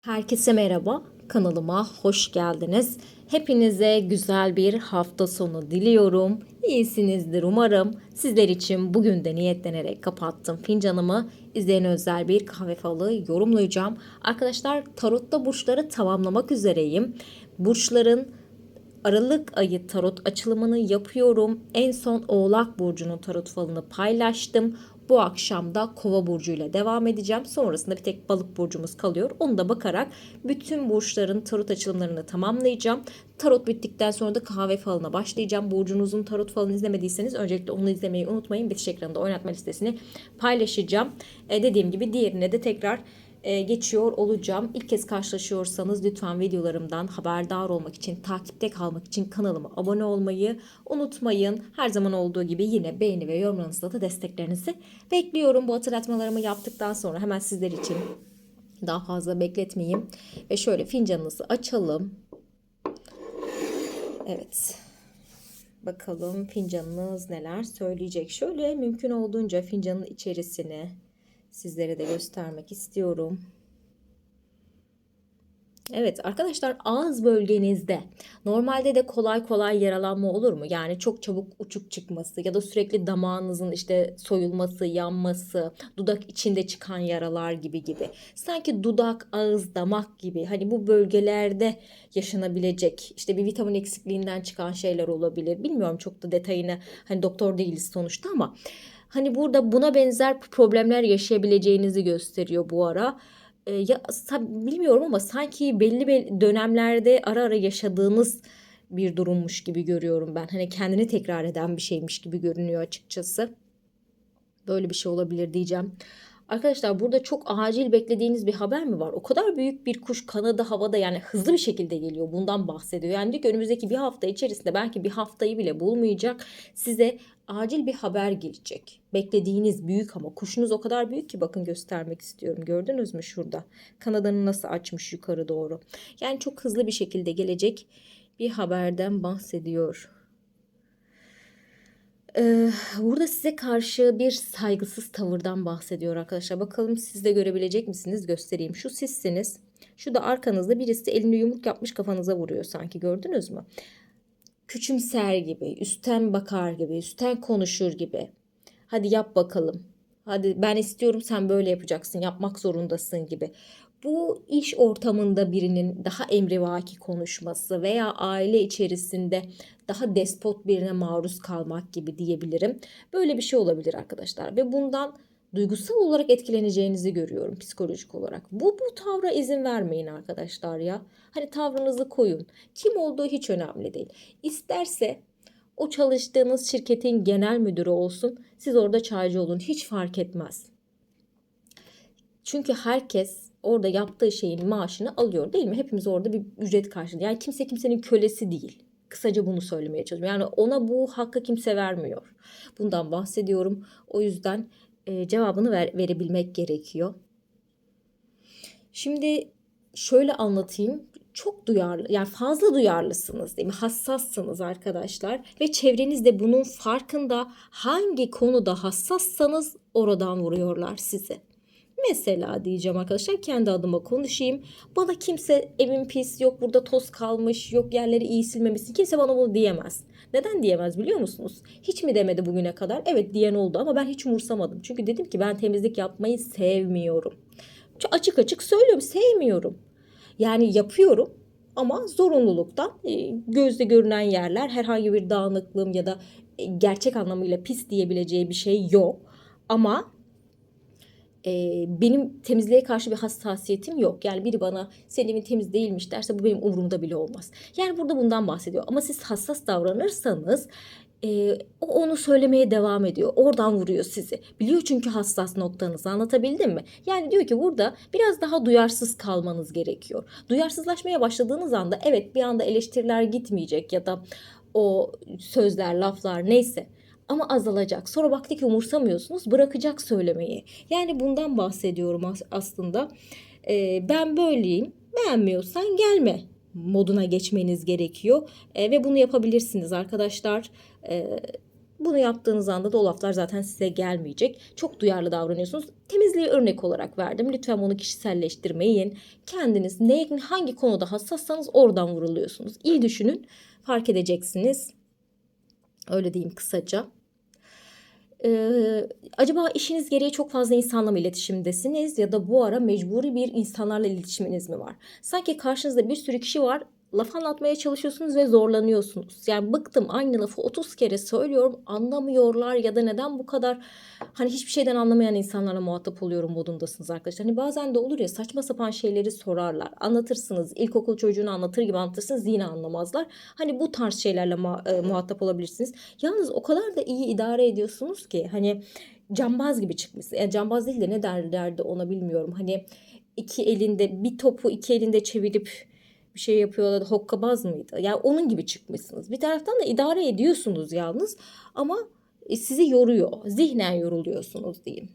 Herkese merhaba, kanalıma hoş geldiniz. Hepinize güzel bir hafta sonu diliyorum. İyisinizdir umarım. Sizler için bugün de niyetlenerek kapattım fincanımı. İzleyen özel bir kahve falı yorumlayacağım. Arkadaşlar tarotta burçları tamamlamak üzereyim. Burçların Aralık ayı tarot açılımını yapıyorum. En son Oğlak Burcu'nun tarot falını paylaştım. Bu akşam da Kova burcuyla devam edeceğim. Sonrasında bir tek Balık burcumuz kalıyor. Onu da bakarak bütün burçların tarot açılımlarını tamamlayacağım. Tarot bittikten sonra da kahve falına başlayacağım. Burcunuzun tarot falını izlemediyseniz öncelikle onu izlemeyi unutmayın. Bitiş ekranında oynatma listesini paylaşacağım. E, dediğim gibi diğerine de tekrar e, geçiyor olacağım. İlk kez karşılaşıyorsanız lütfen videolarımdan haberdar olmak için, takipte kalmak için kanalıma abone olmayı unutmayın. Her zaman olduğu gibi yine beğeni ve yorumlarınızla da desteklerinizi bekliyorum. Bu hatırlatmalarımı yaptıktan sonra hemen sizler için daha fazla bekletmeyeyim. Ve şöyle fincanınızı açalım. Evet. Bakalım fincanınız neler söyleyecek. Şöyle mümkün olduğunca fincanın içerisine sizlere de göstermek istiyorum. Evet arkadaşlar ağız bölgenizde normalde de kolay kolay yaralanma olur mu? Yani çok çabuk uçuk çıkması ya da sürekli damağınızın işte soyulması, yanması, dudak içinde çıkan yaralar gibi gibi. Sanki dudak, ağız, damak gibi hani bu bölgelerde yaşanabilecek işte bir vitamin eksikliğinden çıkan şeyler olabilir. Bilmiyorum çok da detayını hani doktor değiliz sonuçta ama hani burada buna benzer problemler yaşayabileceğinizi gösteriyor bu ara. E, ya bilmiyorum ama sanki belli belli dönemlerde ara ara yaşadığınız bir durummuş gibi görüyorum ben. Hani kendini tekrar eden bir şeymiş gibi görünüyor açıkçası. Böyle bir şey olabilir diyeceğim. Arkadaşlar burada çok acil beklediğiniz bir haber mi var? O kadar büyük bir kuş kanadı havada yani hızlı bir şekilde geliyor. Bundan bahsediyor. Yani diyor ki önümüzdeki bir hafta içerisinde belki bir haftayı bile bulmayacak. Size acil bir haber gelecek. Beklediğiniz büyük ama kuşunuz o kadar büyük ki bakın göstermek istiyorum. Gördünüz mü şurada? Kanadını nasıl açmış yukarı doğru. Yani çok hızlı bir şekilde gelecek bir haberden bahsediyor. Ee, burada size karşı bir saygısız tavırdan bahsediyor arkadaşlar. Bakalım siz de görebilecek misiniz? Göstereyim. Şu sizsiniz. Şu da arkanızda birisi elini yumruk yapmış kafanıza vuruyor sanki gördünüz mü? Küçümser gibi, üstten bakar gibi, üstten konuşur gibi. Hadi yap bakalım. Hadi ben istiyorum sen böyle yapacaksın, yapmak zorundasın gibi. Bu iş ortamında birinin daha emrivaki konuşması veya aile içerisinde daha despot birine maruz kalmak gibi diyebilirim. Böyle bir şey olabilir arkadaşlar ve bundan duygusal olarak etkileneceğinizi görüyorum psikolojik olarak. Bu bu tavra izin vermeyin arkadaşlar ya. Hani tavrınızı koyun. Kim olduğu hiç önemli değil. İsterse o çalıştığınız şirketin genel müdürü olsun. Siz orada çaycı olun. Hiç fark etmez. Çünkü herkes orada yaptığı şeyin maaşını alıyor değil mi? Hepimiz orada bir ücret karşılıyor. Yani kimse kimsenin kölesi değil. Kısaca bunu söylemeye çalışıyorum. Yani ona bu hakkı kimse vermiyor. Bundan bahsediyorum. O yüzden e, cevabını ver, verebilmek gerekiyor. Şimdi şöyle anlatayım. Çok duyarlı yani fazla duyarlısınız değil mi? Hassassınız arkadaşlar ve çevreniz de bunun farkında. Hangi konuda hassassanız oradan vuruyorlar sizi. Mesela diyeceğim arkadaşlar kendi adıma konuşayım. Bana kimse evim pis yok burada toz kalmış yok yerleri iyi silmemişsin. Kimse bana bunu diyemez. Neden diyemez biliyor musunuz? Hiç mi demedi bugüne kadar? Evet diyen oldu ama ben hiç umursamadım. Çünkü dedim ki ben temizlik yapmayı sevmiyorum. Çok açık açık söylüyorum sevmiyorum. Yani yapıyorum ama zorunluluktan e, gözle görünen yerler herhangi bir dağınıklığım ya da e, gerçek anlamıyla pis diyebileceği bir şey yok. Ama e, benim temizliğe karşı bir hassasiyetim yok. Yani biri bana senin evin temiz değilmiş derse bu benim umurumda bile olmaz. Yani burada bundan bahsediyor. Ama siz hassas davranırsanız e, o onu söylemeye devam ediyor. Oradan vuruyor sizi. Biliyor çünkü hassas noktanızı anlatabildim mi? Yani diyor ki burada biraz daha duyarsız kalmanız gerekiyor. Duyarsızlaşmaya başladığınız anda evet bir anda eleştiriler gitmeyecek ya da o sözler, laflar neyse ama azalacak. Sonra baktı ki umursamıyorsunuz bırakacak söylemeyi. Yani bundan bahsediyorum aslında. Ee, ben böyleyim beğenmiyorsan gelme moduna geçmeniz gerekiyor. E, ve bunu yapabilirsiniz arkadaşlar. E, Bunu yaptığınız anda da o laflar zaten size gelmeyecek. Çok duyarlı davranıyorsunuz. Temizliği örnek olarak verdim. Lütfen bunu kişiselleştirmeyin. Kendiniz ne, hangi konuda hassassanız oradan vuruluyorsunuz. İyi düşünün. Fark edeceksiniz. Öyle diyeyim kısaca. Ee, acaba işiniz gereği çok fazla insanla mı iletişimdesiniz ya da bu ara mecburi bir insanlarla iletişiminiz mi var? Sanki karşınızda bir sürü kişi var laf anlatmaya çalışıyorsunuz ve zorlanıyorsunuz. Yani bıktım aynı lafı 30 kere söylüyorum anlamıyorlar ya da neden bu kadar hani hiçbir şeyden anlamayan insanlarla muhatap oluyorum modundasınız arkadaşlar. Hani bazen de olur ya saçma sapan şeyleri sorarlar. Anlatırsınız ilkokul çocuğunu anlatır gibi anlatırsınız yine anlamazlar. Hani bu tarz şeylerle ma- muhatap olabilirsiniz. Yalnız o kadar da iyi idare ediyorsunuz ki hani cambaz gibi çıkmışsınız. Yani cambaz değil de ne derlerdi ona bilmiyorum. Hani iki elinde bir topu iki elinde çevirip bir şey yapıyorlar. Hokkabaz mıydı? Yani onun gibi çıkmışsınız. Bir taraftan da idare ediyorsunuz yalnız ama e, sizi yoruyor. Zihnen yoruluyorsunuz diyeyim.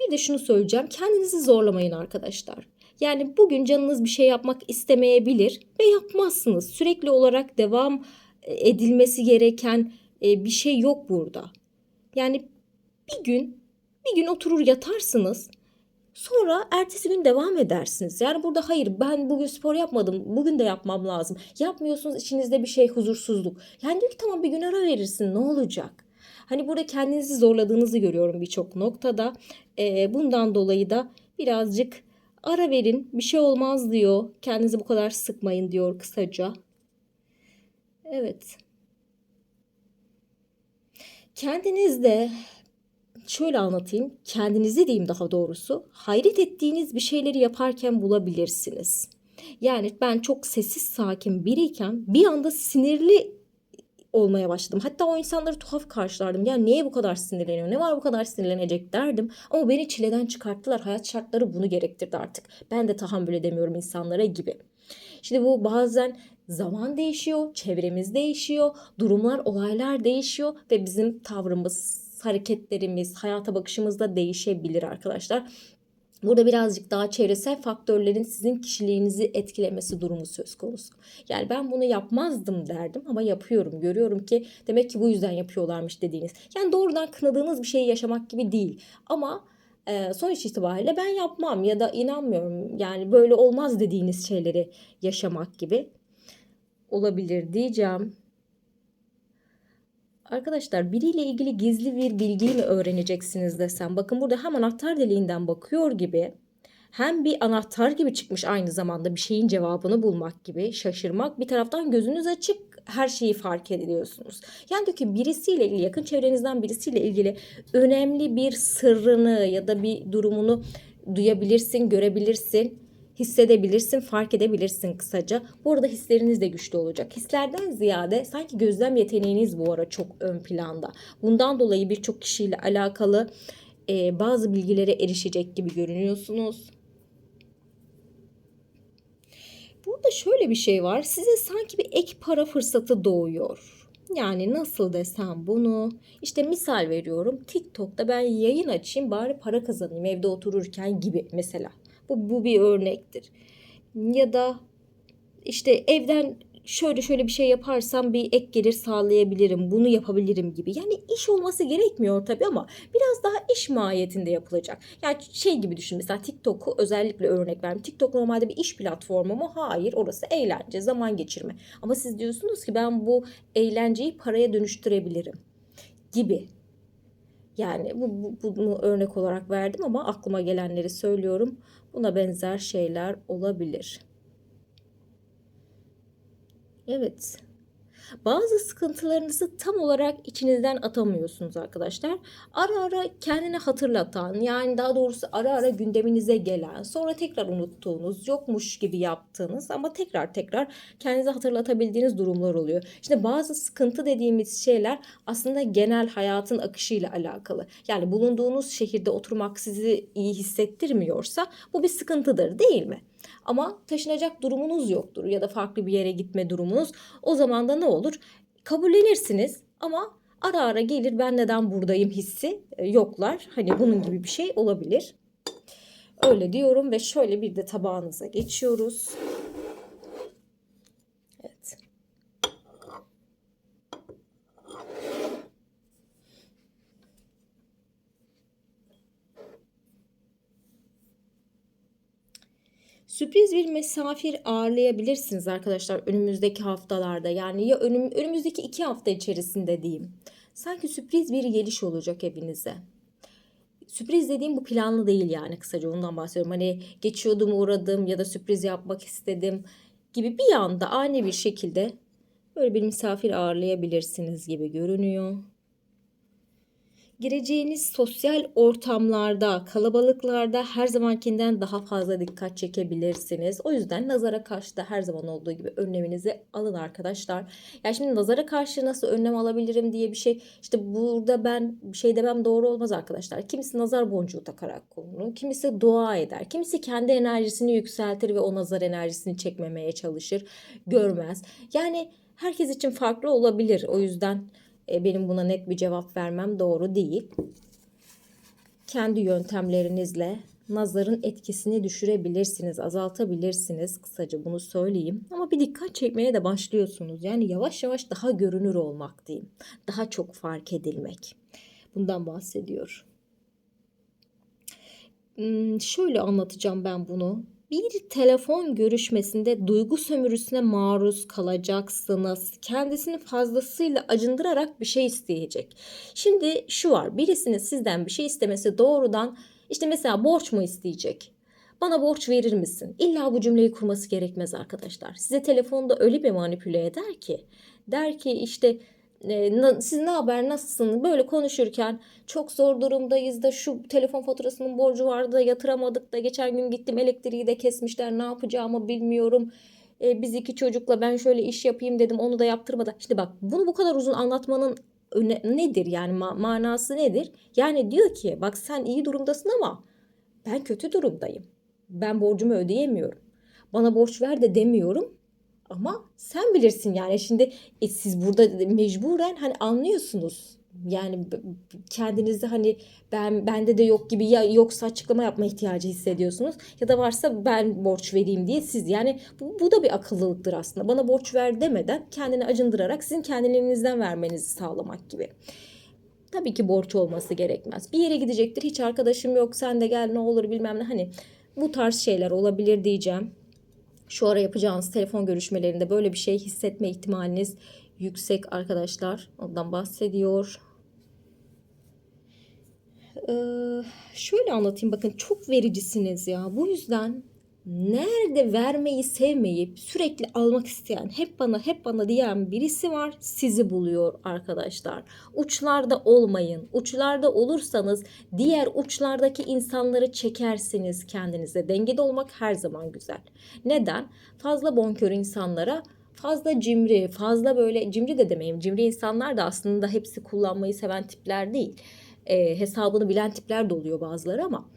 Bir de şunu söyleyeceğim. Kendinizi zorlamayın arkadaşlar. Yani bugün canınız bir şey yapmak istemeyebilir ve yapmazsınız. Sürekli olarak devam e, edilmesi gereken e, bir şey yok burada. Yani bir gün bir gün oturur yatarsınız Sonra ertesi gün devam edersiniz. Yani burada hayır ben bugün spor yapmadım. Bugün de yapmam lazım. Yapmıyorsunuz içinizde bir şey huzursuzluk. Yani diyor ki tamam bir gün ara verirsin ne olacak? Hani burada kendinizi zorladığınızı görüyorum birçok noktada. Ee, bundan dolayı da birazcık ara verin bir şey olmaz diyor. Kendinizi bu kadar sıkmayın diyor kısaca. Evet. Kendinizde şöyle anlatayım. Kendinizi diyeyim daha doğrusu. Hayret ettiğiniz bir şeyleri yaparken bulabilirsiniz. Yani ben çok sessiz sakin biriyken bir anda sinirli olmaya başladım. Hatta o insanları tuhaf karşılardım. Ya niye bu kadar sinirleniyor? Ne var bu kadar sinirlenecek derdim. Ama beni çileden çıkarttılar. Hayat şartları bunu gerektirdi artık. Ben de tahammül edemiyorum insanlara gibi. Şimdi bu bazen zaman değişiyor, çevremiz değişiyor, durumlar, olaylar değişiyor ve bizim tavrımız, hareketlerimiz, hayata bakışımız da değişebilir arkadaşlar. Burada birazcık daha çevresel faktörlerin sizin kişiliğinizi etkilemesi durumu söz konusu. Yani ben bunu yapmazdım derdim ama yapıyorum. Görüyorum ki demek ki bu yüzden yapıyorlarmış dediğiniz. Yani doğrudan kınadığınız bir şeyi yaşamak gibi değil. Ama e, sonuç itibariyle ben yapmam ya da inanmıyorum. Yani böyle olmaz dediğiniz şeyleri yaşamak gibi olabilir diyeceğim. Arkadaşlar biriyle ilgili gizli bir bilgiyi mi öğreneceksiniz desem. Bakın burada hem anahtar deliğinden bakıyor gibi hem bir anahtar gibi çıkmış aynı zamanda bir şeyin cevabını bulmak gibi şaşırmak. Bir taraftan gözünüz açık her şeyi fark ediyorsunuz. Yani diyor ki birisiyle ilgili yakın çevrenizden birisiyle ilgili önemli bir sırrını ya da bir durumunu duyabilirsin, görebilirsin hissedebilirsin, fark edebilirsin kısaca. Bu arada hisleriniz de güçlü olacak. Hislerden ziyade sanki gözlem yeteneğiniz bu ara çok ön planda. Bundan dolayı birçok kişiyle alakalı e, bazı bilgilere erişecek gibi görünüyorsunuz. Burada şöyle bir şey var. Size sanki bir ek para fırsatı doğuyor. Yani nasıl desem bunu işte misal veriyorum TikTok'ta ben yayın açayım bari para kazanayım evde otururken gibi mesela. Bu, bu bir örnektir. Ya da işte evden şöyle şöyle bir şey yaparsam bir ek gelir sağlayabilirim. Bunu yapabilirim gibi. Yani iş olması gerekmiyor tabii ama biraz daha iş mahiyetinde yapılacak. Yani şey gibi düşün mesela TikTok'u özellikle örnek vereyim. TikTok normalde bir iş platformu mu? Hayır orası eğlence, zaman geçirme. Ama siz diyorsunuz ki ben bu eğlenceyi paraya dönüştürebilirim gibi. Yani bu, bu, bunu örnek olarak verdim ama aklıma gelenleri söylüyorum. Buna benzer şeyler olabilir. Evet. Bazı sıkıntılarınızı tam olarak içinizden atamıyorsunuz arkadaşlar. Ara ara kendine hatırlatan yani daha doğrusu ara ara gündeminize gelen sonra tekrar unuttuğunuz yokmuş gibi yaptığınız ama tekrar tekrar kendinize hatırlatabildiğiniz durumlar oluyor. İşte bazı sıkıntı dediğimiz şeyler aslında genel hayatın akışıyla alakalı. Yani bulunduğunuz şehirde oturmak sizi iyi hissettirmiyorsa bu bir sıkıntıdır değil mi? Ama taşınacak durumunuz yoktur ya da farklı bir yere gitme durumunuz. O zaman da ne olur? Kabullenirsiniz ama ara ara gelir ben neden buradayım hissi e, yoklar. Hani bunun gibi bir şey olabilir. Öyle diyorum ve şöyle bir de tabağınıza geçiyoruz. Evet. Sürpriz bir misafir ağırlayabilirsiniz arkadaşlar önümüzdeki haftalarda. Yani ya önüm, önümüzdeki iki hafta içerisinde diyeyim. Sanki sürpriz bir geliş olacak evinize. Sürpriz dediğim bu planlı değil yani kısaca ondan bahsediyorum. Hani geçiyordum uğradım ya da sürpriz yapmak istedim gibi bir anda ani bir şekilde böyle bir misafir ağırlayabilirsiniz gibi görünüyor gireceğiniz sosyal ortamlarda, kalabalıklarda her zamankinden daha fazla dikkat çekebilirsiniz. O yüzden nazara karşı da her zaman olduğu gibi önleminizi alın arkadaşlar. Ya şimdi nazara karşı nasıl önlem alabilirim diye bir şey işte burada ben bir şey demem doğru olmaz arkadaşlar. Kimisi nazar boncuğu takarak konulur, kimisi dua eder, kimisi kendi enerjisini yükseltir ve o nazar enerjisini çekmemeye çalışır, görmez. Yani herkes için farklı olabilir. O yüzden e, benim buna net bir cevap vermem doğru değil. Kendi yöntemlerinizle nazarın etkisini düşürebilirsiniz, azaltabilirsiniz. Kısaca bunu söyleyeyim. Ama bir dikkat çekmeye de başlıyorsunuz. Yani yavaş yavaş daha görünür olmak diyeyim. Daha çok fark edilmek. Bundan bahsediyor. Hmm, şöyle anlatacağım ben bunu bir telefon görüşmesinde duygu sömürüsüne maruz kalacaksınız. Kendisini fazlasıyla acındırarak bir şey isteyecek. Şimdi şu var birisinin sizden bir şey istemesi doğrudan işte mesela borç mu isteyecek? Bana borç verir misin? İlla bu cümleyi kurması gerekmez arkadaşlar. Size telefonda öyle bir manipüle eder ki. Der ki işte siz ne haber nasılsın böyle konuşurken çok zor durumdayız da şu telefon faturasının borcu vardı da yatıramadık da geçen gün gittim elektriği de kesmişler ne yapacağımı bilmiyorum. E, biz iki çocukla ben şöyle iş yapayım dedim onu da yaptırmadı. İşte bak bunu bu kadar uzun anlatmanın öne, nedir yani ma- manası nedir? Yani diyor ki bak sen iyi durumdasın ama ben kötü durumdayım. Ben borcumu ödeyemiyorum. Bana borç ver de demiyorum. Ama sen bilirsin yani şimdi e, siz burada mecburen hani anlıyorsunuz. Yani kendinizi hani ben bende de yok gibi ya yoksa açıklama yapma ihtiyacı hissediyorsunuz ya da varsa ben borç vereyim diye siz yani bu, bu da bir akıllılıktır aslında. Bana borç ver demeden kendini acındırarak sizin kendiliğinizden vermenizi sağlamak gibi. Tabii ki borç olması gerekmez. Bir yere gidecektir. Hiç arkadaşım yok. Sen de gel ne olur bilmem ne. Hani bu tarz şeyler olabilir diyeceğim şu ara yapacağınız telefon görüşmelerinde böyle bir şey hissetme ihtimaliniz yüksek arkadaşlar. Ondan bahsediyor. Ee, şöyle anlatayım bakın çok vericisiniz ya. Bu yüzden nerede vermeyi sevmeyip sürekli almak isteyen hep bana hep bana diyen birisi var sizi buluyor arkadaşlar. Uçlarda olmayın. Uçlarda olursanız diğer uçlardaki insanları çekersiniz kendinize. Dengede olmak her zaman güzel. Neden? Fazla bonkör insanlara fazla cimri, fazla böyle cimri de demeyeyim. Cimri insanlar da aslında hepsi kullanmayı seven tipler değil. E, hesabını bilen tipler de oluyor bazıları ama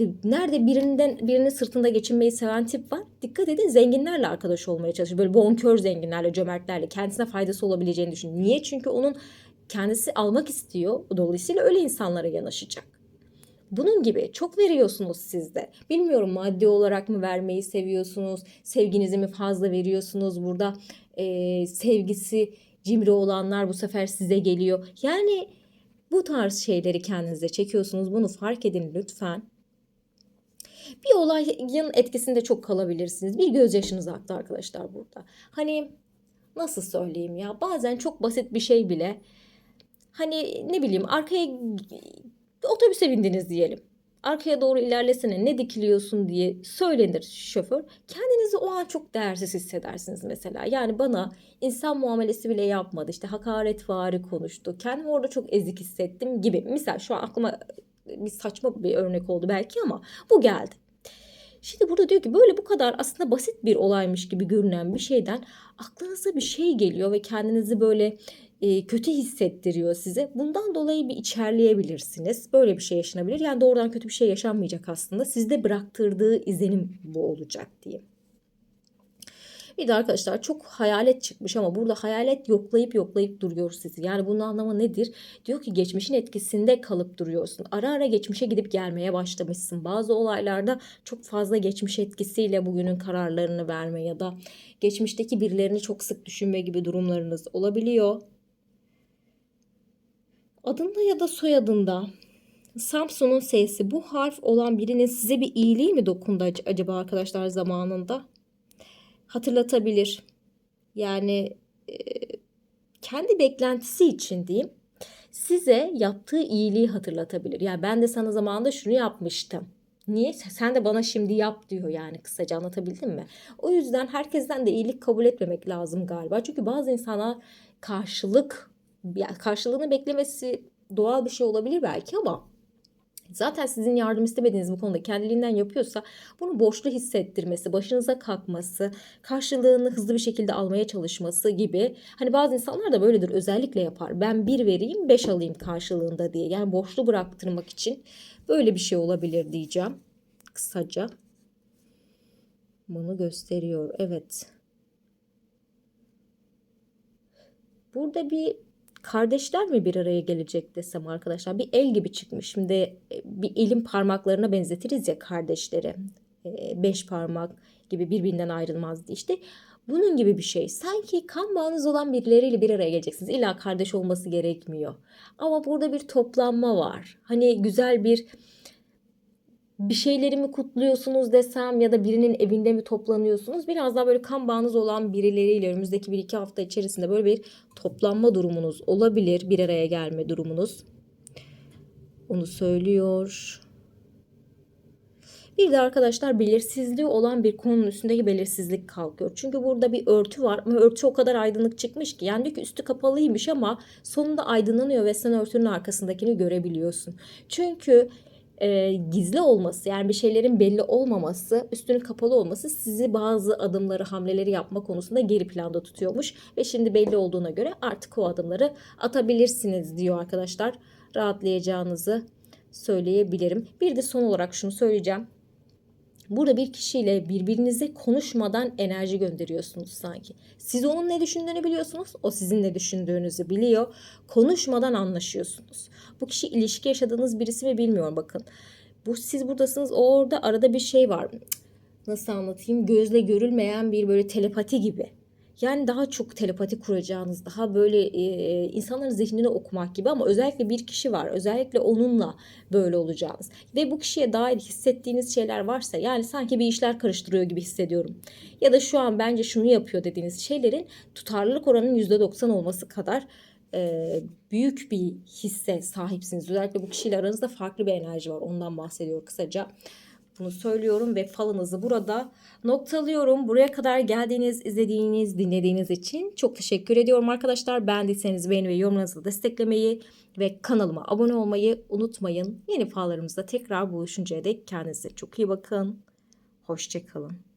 işte nerede birinden birinin sırtında geçinmeyi seven tip var. Dikkat edin zenginlerle arkadaş olmaya çalışıyor. Böyle bonkör zenginlerle, cömertlerle kendisine faydası olabileceğini düşünüyor. Niye? Çünkü onun kendisi almak istiyor. Dolayısıyla öyle insanlara yanaşacak. Bunun gibi çok veriyorsunuz siz de. Bilmiyorum maddi olarak mı vermeyi seviyorsunuz? Sevginizi mi fazla veriyorsunuz? Burada e, sevgisi cimri olanlar bu sefer size geliyor. Yani bu tarz şeyleri kendinize çekiyorsunuz. Bunu fark edin lütfen. Bir olayın etkisinde çok kalabilirsiniz. Bir gözyaşınız aktı arkadaşlar burada. Hani nasıl söyleyeyim ya bazen çok basit bir şey bile hani ne bileyim arkaya otobüse bindiniz diyelim. Arkaya doğru ilerlesene ne dikiliyorsun diye söylenir şoför. Kendinizi o an çok değersiz hissedersiniz mesela. Yani bana insan muamelesi bile yapmadı. İşte hakaretvari konuştu. Kendimi orada çok ezik hissettim gibi. Misal şu an aklıma bir saçma bir örnek oldu belki ama bu geldi. Şimdi burada diyor ki böyle bu kadar aslında basit bir olaymış gibi görünen bir şeyden aklınıza bir şey geliyor ve kendinizi böyle e, kötü hissettiriyor size. Bundan dolayı bir içerleyebilirsiniz. Böyle bir şey yaşanabilir. Yani doğrudan kötü bir şey yaşanmayacak aslında. Sizde bıraktırdığı izlenim bu olacak diyeyim. Bir de arkadaşlar çok hayalet çıkmış ama burada hayalet yoklayıp yoklayıp duruyor sizi. Yani bunun anlamı nedir? Diyor ki geçmişin etkisinde kalıp duruyorsun. Ara ara geçmişe gidip gelmeye başlamışsın. Bazı olaylarda çok fazla geçmiş etkisiyle bugünün kararlarını verme ya da geçmişteki birilerini çok sık düşünme gibi durumlarınız olabiliyor. Adında ya da soyadında Samsun'un S'si bu harf olan birinin size bir iyiliği mi dokundu ac- acaba arkadaşlar zamanında? Hatırlatabilir. Yani kendi beklentisi için diyeyim size yaptığı iyiliği hatırlatabilir. Yani ben de sana zamanında şunu yapmıştım. Niye? Sen de bana şimdi yap diyor yani kısaca anlatabildim mi? O yüzden herkesten de iyilik kabul etmemek lazım galiba. Çünkü bazı insanlar karşılık karşılığını beklemesi doğal bir şey olabilir belki ama zaten sizin yardım istemediğiniz bu konuda kendiliğinden yapıyorsa bunu borçlu hissettirmesi, başınıza kalkması, karşılığını hızlı bir şekilde almaya çalışması gibi. Hani bazı insanlar da böyledir özellikle yapar. Ben bir vereyim beş alayım karşılığında diye. Yani borçlu bıraktırmak için böyle bir şey olabilir diyeceğim. Kısaca. Bunu gösteriyor. Evet. Burada bir kardeşler mi bir araya gelecek desem arkadaşlar. Bir el gibi çıkmış. Şimdi e, bir elin parmaklarına benzetiriz ya kardeşleri. E, Beş parmak gibi birbirinden ayrılmaz İşte bunun gibi bir şey. Sanki kan bağınız olan birileriyle bir araya geleceksiniz. İlla kardeş olması gerekmiyor. Ama burada bir toplanma var. Hani güzel bir bir şeyleri mi kutluyorsunuz desem ya da birinin evinde mi toplanıyorsunuz? Biraz daha böyle kan bağınız olan birileriyle önümüzdeki bir iki hafta içerisinde böyle bir toplanma durumunuz olabilir. Bir araya gelme durumunuz. Onu söylüyor. Bir de arkadaşlar belirsizliği olan bir konunun üstündeki belirsizlik kalkıyor. Çünkü burada bir örtü var ama örtü o kadar aydınlık çıkmış ki. Yani diyor ki üstü kapalıymış ama sonunda aydınlanıyor ve sen örtünün arkasındakini görebiliyorsun. Çünkü e, gizli olması yani bir şeylerin belli olmaması, üstünün kapalı olması sizi bazı adımları, hamleleri yapma konusunda geri planda tutuyormuş. Ve şimdi belli olduğuna göre artık o adımları atabilirsiniz diyor arkadaşlar. Rahatlayacağınızı söyleyebilirim. Bir de son olarak şunu söyleyeceğim. Burada bir kişiyle birbirinize konuşmadan enerji gönderiyorsunuz sanki. Siz onun ne düşündüğünü biliyorsunuz. O sizin ne düşündüğünüzü biliyor. Konuşmadan anlaşıyorsunuz. Bu kişi ilişki yaşadığınız birisi mi bilmiyorum bakın. Bu siz buradasınız. O orada arada bir şey var. Nasıl anlatayım? Gözle görülmeyen bir böyle telepati gibi. Yani daha çok telepati kuracağınız, daha böyle e, insanların zihnini okumak gibi ama özellikle bir kişi var. Özellikle onunla böyle olacağınız. Ve bu kişiye dair hissettiğiniz şeyler varsa yani sanki bir işler karıştırıyor gibi hissediyorum. Ya da şu an bence şunu yapıyor dediğiniz şeylerin tutarlılık oranının %90 olması kadar e, büyük bir hisse sahipsiniz. Özellikle bu kişiyle aranızda farklı bir enerji var. Ondan bahsediyor kısaca. Bunu söylüyorum ve falınızı burada noktalıyorum. Buraya kadar geldiğiniz, izlediğiniz, dinlediğiniz için çok teşekkür ediyorum arkadaşlar. Beğendiyseniz beğeni ve yorumlarınızı desteklemeyi ve kanalıma abone olmayı unutmayın. Yeni fallarımızda tekrar buluşuncaya dek kendinize çok iyi bakın. Hoşçakalın.